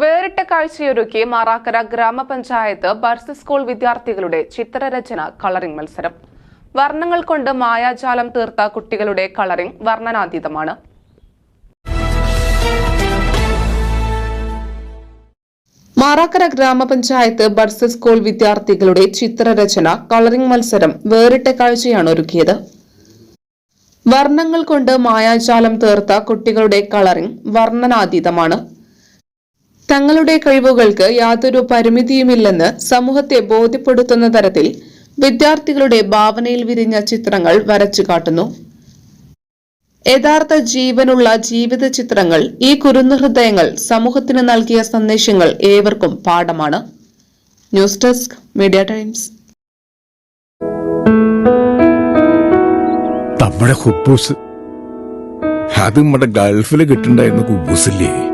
വേറിട്ട കാഴ്ചയൊരുക്കി മാറാക്കര ഗ്രാമപഞ്ചായത്ത് ബർസ് സ്കൂൾ വിദ്യാർത്ഥികളുടെ ചിത്രരചന കളറിംഗ് മത്സരം. വർണങ്ങൾ കൊണ്ട് മായാജാലം തീർത്ത കുട്ടികളുടെ കളറിംഗ് വർണനാതീതമാണ്. മാറാക്കര ഗ്രാമപഞ്ചായത്ത് ബർസ് സ്കൂൾ വിദ്യാർത്ഥികളുടെ ചിത്രരചന കളറിംഗ് മത്സരം വേറിട്ട കാഴ്ചയാണ് ഒരുക്കിയത് വർണങ്ങൾ കൊണ്ട് മായാജാലം തീർത്ത കുട്ടികളുടെ കളറിംഗ് വർണനാതീതമാണ്. തങ്ങളുടെ കഴിവുകൾക്ക് യാതൊരു പരിമിതിയുമില്ലെന്ന് സമൂഹത്തെ ബോധ്യപ്പെടുത്തുന്ന തരത്തിൽ വിദ്യാർത്ഥികളുടെ ഭാവനയിൽ വിരിഞ്ഞ ചിത്രങ്ങൾ വരച്ചു കാട്ടുന്നു. യഥാർത്ഥ ജീവനുള്ള ജീവിത ചിത്രങ്ങൾ ഈ കുരുന്നഹൃദയങ്ങൾ സമൂഹത്തിന് നൽകിയ സന്ദേശങ്ങൾ ഏവർക്കും പാഠമാണ്. News desk media times. നമ്മുടെ ഹുബൂസ്. അത് നമ്മുടെ ഗൾഫിൽ കിട്ടുണ്ടായിരുന്ന കുബൂസില്ലേ?